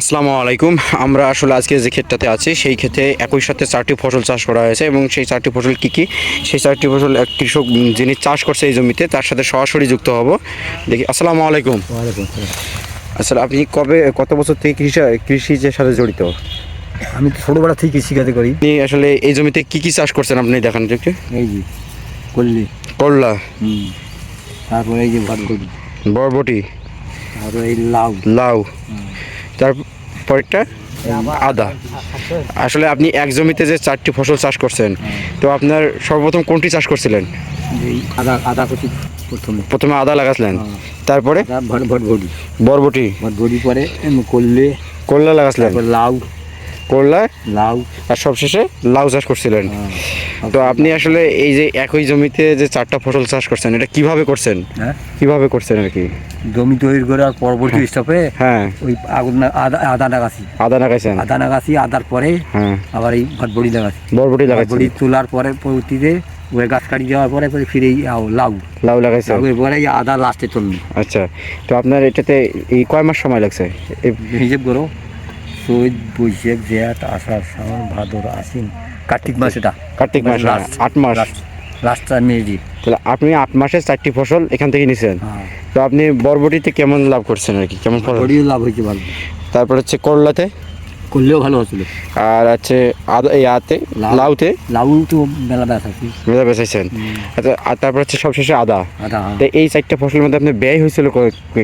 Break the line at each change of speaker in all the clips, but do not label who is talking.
আসসালামু আলাইকুম। আমরা আসলে আজকে যে ক্ষেতটাতে আছি সেই ক্ষেতে একই সাথে চারটি ফসল চাষ করা হয়েছে এবং সেই চারটি ফসল কি কি? সেই চারটি ফসল এক কৃষক যিনি চাষ করছে এই জমিতে তার সাথে সরাসরি যুক্ত হব। দেখি আসসালামু আলাইকুম। আসলে আপনি কবে কত বছর থেকে কৃষি কৃষির সাথে জড়িত?
আমি তো ছোটোবেলা থেকে কৃষিকাজে করি।
আপনি আসলে এই জমিতে কি কি চাষ করছেন আপনি দেখান একটু।
এই যে করলি।
করলা।
তারপরে এই যে
বরবটি।
তারপরে এই লাউ।
লাউ। তারপরটা আদা। আসলে আপনি এক জমিতে যে চারটি ফসল চাষ করছেন তো আপনার সর্বপ্রথম কোনটি চাষ করছিলেন?
আদা আদা প্রথমে।
প্রথমে আদা লাগাছিলেন তারপরে? বরবটি
বরবটি পরে করলে
করলা লাগাছিলেন?
লাউ।
করলা
লাউ।
আর সবশেষে লাউ চাষ করছিলেন।
হ্যাঁ।
তো আপনি আসলে এই যে একই জমিতে যে চারটা ফসল চাষ করছেন এটা কীভাবে করছেন?
হ্যাঁ।
কীভাবে করছেন আর কি?
জমি তৈরি করে আর পরবর্তী স্টপে
হ্যাঁ।
ওই আগুন আদা লাগাছি।
আদা লাগাইছেন?
আদা লাগাছি আদার পরে
হ্যাঁ।
আবার এই ভটভটি লাগাছি।
লাগাইছেন?
ভটভটি তোলার পরে পরবর্তীতে ওই গাছ কাটি যাওয়ার পরে পরে ফিরে লাউ।
লাউ
লাউয়ের পরে আদা লাস্টে তুললি
আচ্ছা। তো আপনার এটাতে এই কয় মাস সময় লাগছে? এই-
হিসেব করো চৈত বৈশাখ জ্যাঠ আষাঢ় শ্রাবণ ভাদর আশ্বিন। কার্তিক মাস এটা।
কার্তিক মাস আট মাস।
রাস্তা মেজি
তাহলে আপনি আট মাসে চারটি ফসল এখান থেকে নিছেন।
হ্যাঁ।
তো আপনি বরবটিতে কেমন লাভ করছেন আর কি? কেমন ফসল
লাভ হয়েছে ভালো।
তারপর হচ্ছে করলাতে?
করলেও ভালো হচ্ছিল
আর আছে
লাউ।
লাউতে?
লাউ তো মেলা ব্যথা আছে
মেজা বেচাইছেন আচ্ছা আর তারপর হচ্ছে সবশেষে আদা।
আদা হ্যাঁ।
তো এই চারটা ফসলের মধ্যে আপনার ব্যয় হয়েছিল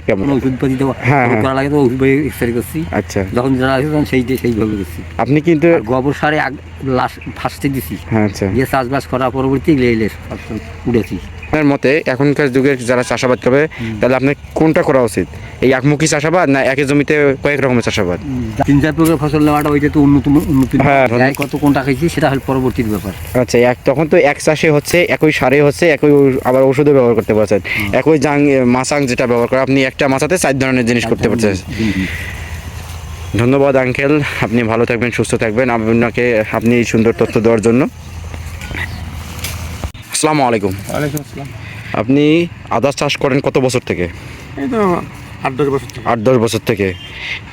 কেমন
ওষুধ পাতি দেওয়া
হ্যাঁ, হ্যাঁ।
করা লাগে তো ওষুধ পাতি এক্সপারি করছি।
আচ্ছা।
যখন যারা আছে তখন সেই সেইভাবে করছি।
আপনি কিন্তু
গোবর সারে লাস্ট ফার্স্টে দিছি।
হ্যাঁ আচ্ছা।
দিয়ে চাষবাস করার পরবর্তী লেলে উড়েছি
আপনার মতে এখনকার যুগের যারা চাষাবাদ করবে তাহলে আপনার কোনটা করা উচিত? এই একমুখী চাষাবাদ না একই জমিতে কয়েক রকমের চাষাবাদ?
তিন চার প্রকার ফসল নেওয়াটা ওইটা তো উন্নত উন্নতি
হ্যাঁ,
কত কোনটা খাইছি সেটা হল পরবর্তীর ব্যাপার।
আচ্ছা এক তখন তো এক চাষে হচ্ছে একই সারে হচ্ছে একই আবার ওষুধও ব্যবহার করতে পারছেন। একই জাং মাছাং যেটা ব্যবহার করে আপনি একটা মাছাতে চার ধরনের জিনিস করতে পারছেন। ধন্যবাদ আঙ্কেল। আপনি ভালো থাকবেন সুস্থ থাকবেন। আপনাকে আপনি এই সুন্দর তথ্য দেওয়ার জন্য। আসসালামু আলাইকুম।
ওয়ালাইকুম আসসালাম।
আপনি আদা চাষ করেন কত বছর থেকে?
এই তো আট দশ বছর থেকে।
আট দশ বছর থেকে।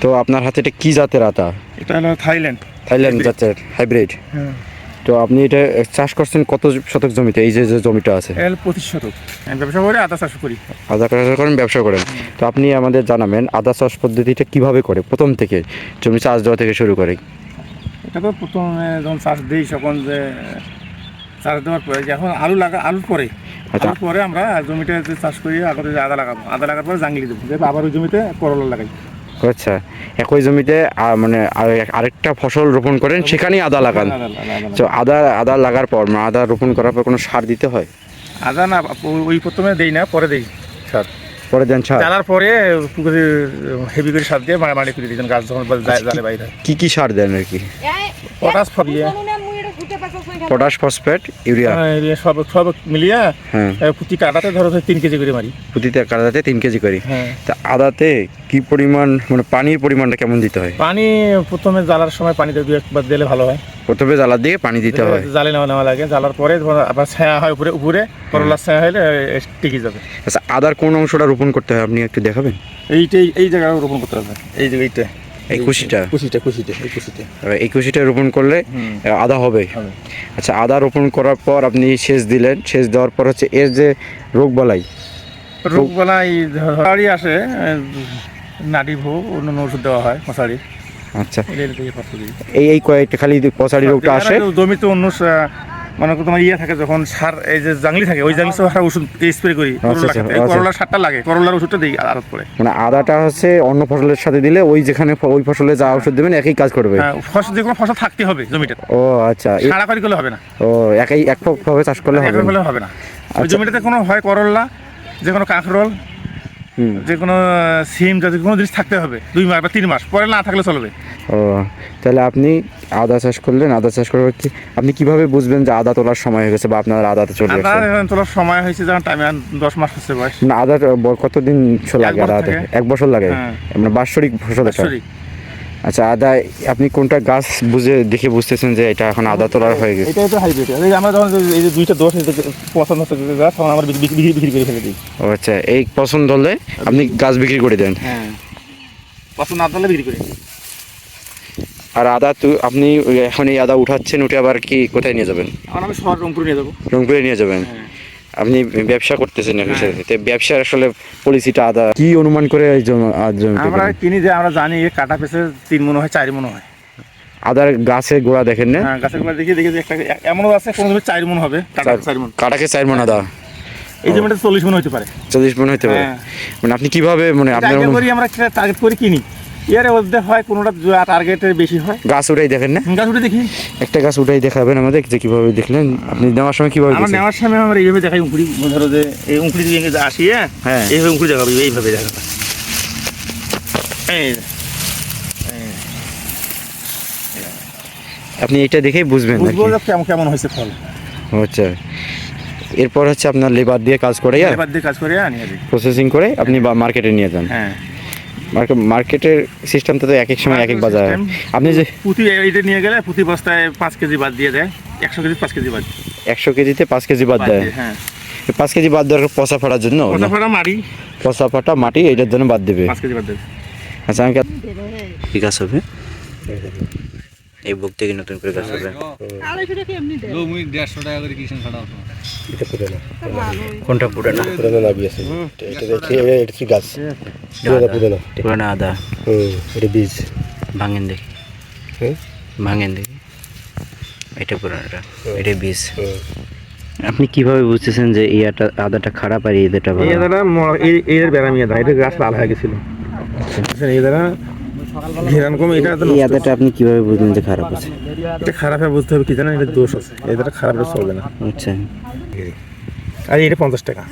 তো আপনার হাতে এটা কী জাতের আদা
এটা হলো থাইল্যান্ড।
থাইল্যান্ড জাতের হাইব্রিড।
হ্যাঁ।
তো আপনি এটা চাষ করছেন কত শতক জমিতে? এই যে যে জমিটা আছে।
পঁচিশ শতক। ব্যবসা করে আদা চাষ করি।
আদা চাষ করেন ব্যবসা করেন। তো আপনি আমাদের জানাবেন আদা চাষ পদ্ধতিটা কীভাবে করে? প্রথম থেকে জমি চাষ দেওয়া থেকে শুরু করে।
এটা তো প্রথমে যখন চাষ দিই তখন যে চাষ দেওয়ার পরে যখন আলু লাগা আলুর পরে।
আচ্ছা।
আলুর পরে আমরা জমিতে যে চাষ করি আগতে যে আদা লাগাবো। আদা লাগার পরে জাঙ্গলি দেবো যে আবার ওই জমিতে করলা লাগাই।
আচ্ছা একই জমিতে মানে আরেকটা ফসল রোপণ করেন সেখানেই আদা লাগান।
আদা- আদা- আদা-
তো আদা আদা লাগার পর মানে আদা রোপণ করার পর কোনো সার দিতে হয়?
আদা না ওই প্রথমে দেই না পরে দেই সার।
পরে দেন সার?
জ্বালার পরে পুকুরে হেভি করে সার দিয়ে মাড়ে মাড়ে করে দিই যেন গাছ যখন জালে বাইরে হয়।
কি কি সার দেন আর কি?
পটাশ ফবিয়ে
পটাশ ফসফেট ইউরিয়া
সব সব মিলিয়ে
হ্যাঁ
প্রতি কাটাতে ধরো তিন কেজি করে মারি।
প্রতিটা কাদাতে তিন কেজি করি।
হ্যাঁ।
তা আদাতে কি পরিমাণ মানে পানির পরিমাণটা কেমন দিতে হয়?
পানি প্রথমে জ্বালার সময় পানিতে দু একবার দিলে ভালো হয়।
প্রথমে জ্বালা দিয়ে পানি দিতে হয়।
জালে নেওয়া নেওয়া লাগে। জ্বালার পরে ধরো আবার ছায়া হয় উপরে উপরে করলার ছায়া হলে টিকে যাবে।
আচ্ছা আদার কোন অংশটা রোপণ করতে হয় আপনি একটু দেখাবেন?
এইটাই এই জায়গায় রোপণ করতে হবে। এই এইটা।
এই কুশিটা
কুশিটা কুশিতে এই কুশিতে
এই কুশিটা রোপণ করলে আদা হবে। আচ্ছা আদা রোপণ করার পর আপনি সেচ দিলেন সেচ দেওয়ার পর হচ্ছে এর যে রোগ বালাই
রোগবালা এই ধরাড়ি আসে নাডি ভোগ অন্যান্য ওষুধ দেওয়া হয় মশারি।
আচ্ছা। এই এই কয়েকটা খালি পচারি রোগটা আসে।
জমিতে অন্য মনে করো তোমার ইয়ে থাকে যখন সার এই যে জাংলি থাকে ওই জাংলি সার ওষুধ স্প্রে করি
আচ্ছা।
এই
আচ্ছা।
করলার সারটা লাগে করলার ওষুধটা দিই আদাত করে
মানে আদাটা হচ্ছে অন্য ফসলের সাথে দিলে ওই যেখানে ওই ফসলে যা ওষুধ দেবেন একই কাজ করবে
হ্যাঁ, ফসল যে কোনো ফসল থাকতে হবে জমিটা
ও আচ্ছা
সারা করে করলে হবে না
ও একই একভাবে চাষ করলে হবে না।
হবে না
আচ্ছা।
জমিটাতে কোনো হয় করলা যে কোনো কাঁকরোল যে কোনো সিম যাতে কোনো জিনিস থাকতে হবে। দুই মাস বা তিন মাস পরে না থাকলে চলবে।
ও তাহলে আপনি আদা চাষ করলেন আদা চাষ করার কি আপনি কীভাবে বুঝবেন যে আদা তোলার সময় হয়ে গেছে বা আপনার আদাতে চলে
আদা
গেছে?
এখন তোলার সময় হয়েছে যখন টাইম দশ মাস হচ্ছে বয়স।
না আদা কতদিন লাগে আদাতে এক বছর লাগে?
হ্যাঁ।
মানে বাৎসরিক ফসল এটা?
সরি
আচ্ছা আদা আপনি কোনটা গাছ বুঝে দেখে বুঝতেছেন যে এটা এখন আদা তোলার হয়ে গেছে?
এটাই তো হাইব্রিড এই আমরা যখন এই যে দুইটা দশ পছন্দ হচ্ছে যে গাছ তখন আমরা বিক্রি বিক্রি- করে ফেলে দিই।
ও আচ্ছা এই পছন্দ হলে আপনি গাছ বিক্রি করে দেন।
হ্যাঁ। পছন্দ না হলে বিক্রি করি
আর আদা তো আপনি এখন এই আদা উঠাচ্ছেন উঠে আবার কি কোথায় নিয়ে যাবেন?
এখন আমি শহর রংপুর নিয়ে যাব।
রংপুরে নিয়ে যাবেন। আপনি ব্যবসা করতেছেন তো ব্যবসার আসলে পলিসিটা আদা কি অনুমান করে
আমরা কিনি যে আমরা জানি কাটা পেছে তিন মনে হয় চার মনে হয়।
আদার গাছের গোড়া দেখেন না?
হ্যাঁ গাছের গোড়া দেখি দেখি যে একটা এমনও আছে কোনো চার মন হবে মন।
কাটাকে চার মন আদা।
এই জমিটা চল্লিশ মন হতে পারে।
চল্লিশ মন হতে পারে।
হ্যাঁ।
মানে আপনি কীভাবে মানে আপনার
করি আমরা টার্গেট করে কিনি। ইয়ারে মধ্যে হয় কোনোটা টার্গেটের বেশি হয়।
গাছ উঠাই দেখেন না?
গাছ উঠে দেখি।
একটা গাছ উঠাই দেখাবেন আমাদের যে কীভাবে দেখলেন? আপনি নেওয়ার সময় কীভাবে
আমার নেওয়ার সময় আমরা এইভাবে দেখাই উঁকুড়ি ধরো যে এই উঁকুড়ি দিয়ে আসি হ্যাঁ?
হ্যাঁ।
এইভাবে উঁকুড়ি দেখাবো এইভাবে দেখাবো। এই
আপনি এটা দেখেই বুঝবেন
কেমন কেমন হয়েছে ফল।
আচ্ছা। এরপর হচ্ছে আপনার লেবার দিয়ে কাজ করে
এবার দিয়ে কাজ করে।
প্রসেসিং করে আপনি বা মার্কেটে নিয়ে যান।
হ্যাঁ।
মার্কেটের সিস্টেমটা তো এক এক সময় এক এক বাজার। আপনি যে
পুঁতি এইটা নিয়ে গেলে পুঁতি বস্তায় পাঁচ কেজি বাদ দিয়ে দেয়। একশো কেজি পাঁচ কেজি বাদ
একশো কেজিতে পাঁচ কেজি বাদ
বাদ
দেয়।
হ্যাঁ।
পাঁচ কেজি বাদ দেওয়ার পচা ফাটার জন্য?
পচা ফাটা মাটি।
পচা ফাটা মাটি এটার জন্য বাদ দেবে।
পাঁচ কেজি বাদ দেবে।
আচ্ছা আমি ঠিক আছে। হবে এই বুক থেকে নতুন করে গাছ হবে।
হতো
কোনটা পুরানা
পুরানো নাবি আছে। এটা এটা কি গাছ? পুরানো পুরানো
পুরানা আদা।
হুম এটা বীজ।
ভাঙেন দেখি? ভাঙেন দেখি। এটা পুরানাটা এটা বীজ। আপনি কীভাবে বুঝতেছেন যে এই আদাটা খারাপ আর এই আদাটা
এই
ভালো
এই এর আদা। এটা গাছ লাল হয়ে গেছিল। এই দাদা এটা তো
এই আদাটা আপনি কীভাবে বুঝলেন যে খারাপ আছে?
এটা খারাপ বুঝতে হবে কি জানেন? এটা দোষ আছে। খারাপ চলবে না।
আচ্ছা।
আর এটা পঞ্চাশ টাকা।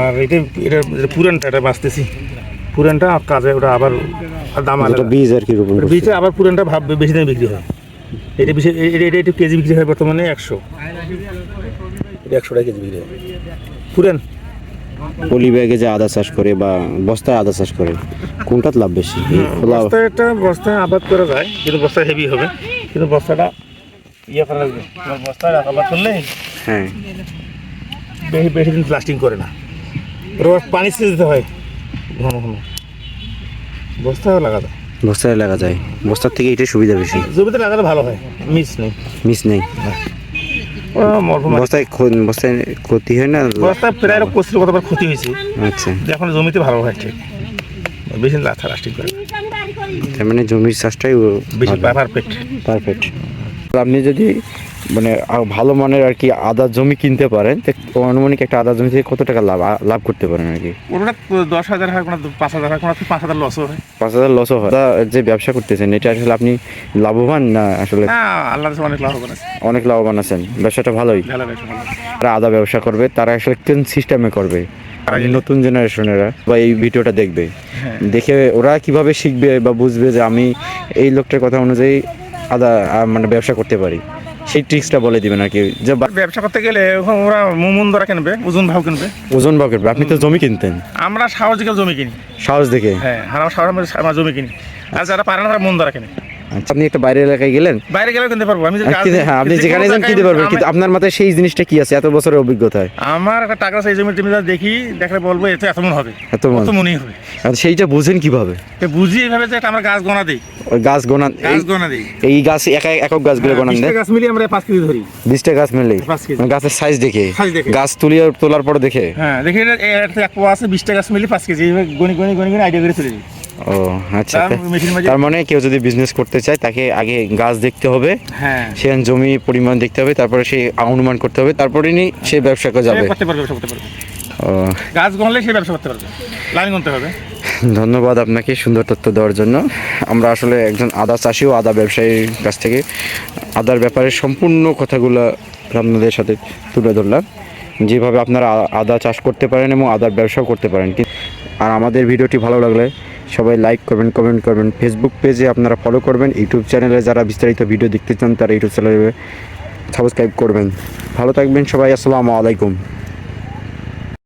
আর এটা এটা এটা পুরানটা এটা বাঁচতেছি। পুরানটা কাজে ওটা আবার দাম আলাদা।
বীজ আর কি রোপণ করছে।
বীজটা আবার পুরানটা ভাব বেশি দামে বিক্রি হয়। এটা বেশি এটা এটা একটু কেজি বিক্রি হয় বর্তমানে একশো।
এটা একশো টাকা কেজি বিক্রি হয়।
পুরান?
পলি ব্যাগে যে আদা চাষ করে বা বস্তায় আদা চাষ করে কোনটার লাভ বেশি?
বস্তায় একটা বস্তায় আবাদ করা যায় কিন্তু বস্তা হেভি হবে। কিন্তু বস্তাটা ইয়ে করা লাগবে। বস্তায় আবাদ করলে
হ্যাঁ।
বেশি বেশি দিন লাস্টিং করে না। রোজ পানি ছেড়ে দিতে হয়। ঘন ঘন। বস্তায় লাগা যায়।
বস্তায় লাগা যায়। বস্তার থেকে এটাই সুবিধা বেশি।
জমিতে লাগালে ভালো হয়। মিস নেই।
মিস নেই।
মরফুমারি
বস্তায় খ- বস্তায় ক্ষতি হয় না?
বস্তা প্রায় প্রচুর কতবার ক্ষতি হয়েছে।
আচ্ছা।
এখন জমিতে ভালো হয় ঠিক বেশি লাথা লাস্টিং করে।
তার মানে জমির চাষটাই
বেশি পারফেক্ট
পারফেক্ট আপনি যদি মানে ভালো মানের আর কি আদা জমি কিনতে পারেন। আনুমানিক একটা আদা জমি থেকে কত টাকা লাভ লাভ করতে পারেন আর কি?
ওটা দশ হাজার হয় কোনো পাঁচ হাজার হয় কোনো পাঁচ হাজার লসও হয়।
পাঁচ হাজার লসও হয়। যে ব্যবসা করতেছেন এটা আসলে আপনি লাভবান না আসলে?
আল্লাহ অনেক লাভ হবে
অনেক লাভবান আছেন। ব্যবসাটা ভালোই। যারা আদা ব্যবসা করবে তারা আসলে কোন সিস্টেমে করবে? নতুন জেনারেশনেরা বা এই ভিডিওটা দেখবে। দেখে ওরা কীভাবে শিখবে বা বুঝবে যে আমি এই লোকটার কথা অনুযায়ী আদা মানে ব্যবসা করতে পারি। সেই ট্রিক্সটা বলে দিবেন আর কি। যে
ব্যবসা করতে গেলে ওরা মুমুন ধরা কিনবে ওজন ভাও কিনবে।
ওজন ভাও কিনবে। আপনি তো জমি কিনতেন।
আমরা সাহস দেখে জমি কিনি।
সাহস দেখে?
হ্যাঁ আমরা সাহস আমরা জমি কিনি। আর যারা পারে না তারা মন ধরা কিনে।
আচ্ছা, আপনি একটা বাইরের এলাকায় গেলেন?
বাইরে গেলেও কিনতে পারব আমি
হ্যাঁ আপনি যেখানে যান কিনতে পারবেন কিন্তু আপনার মাথায় সেই জিনিসটা কি আছে? এত বছরের অভিজ্ঞতায়।
আমার একটা টাকা এই জমি টেমি দেখি দেখলে বলব এতে এত মন হবে।
এত মন।
হবে।
আর সেইটা বুঝেন কীভাবে?
বুঝি এইভাবে যে আমরা গাছ গোনা দিই।
গাছ গোনান
গাছ গোনা দিই।
এই গাছ একা একক গাছগুলো গোনান
বিশটা
দেয়
গাছ মিলিয়ে আমরা পাঁচ কেজি ধরি।
বিশটা গাছ
কেজি।
মানে গাছের সাইজ দেখে। গাছ তুলিয়ে তোলার পরে দেখে।
হ্যাঁ দেখি এক পোয়া আছে বিশটা গাছ মিলিয়ে পাঁচ কেজি। গনি গনি গনি গনি আইডিয়া করে তুলে দিই।
ও আচ্ছা
তার
মানে কেউ যদি বিজনেস করতে চায় তাকে আগে গাছ দেখতে হবে।
হ্যাঁ।
সেখানে জমি পরিমাণ দেখতে হবে তারপরে সে অনুমান করতে হবে তারপরে নি সে ব্যবসা করে যাবে।
করতে পারবে ব্যবসা করতে পারবে।
ও।
গাছ গনলে সে ব্যবসা করতে পারবে। লাইন গুনতে হবে।
ধন্যবাদ আপনাকে সুন্দর তথ্য দেওয়ার জন্য। আমরা আসলে একজন আদা চাষি ও আদা ব্যবসায়ীর কাছ থেকে আদার ব্যাপারে সম্পূর্ণ কথাগুলো আপনাদের সাথে তুলে ধরলাম। যেভাবে আপনারা আদা চাষ করতে পারেন এবং আদার ব্যবসাও করতে পারেন। আর আমাদের ভিডিওটি ভালো লাগলে সবাই লাইক করবেন কমেন্ট করবেন। ফেসবুক পেজে আপনারা ফলো করবেন ইউটিউব চ্যানেলে যারা বিস্তারিত ভিডিও দেখতে চান, তারা ইউটিউব চ্যানেলে সাবস্ক্রাইব করবেন। ভালো থাকবেন সবাই, আসসালামু আলাইকুম।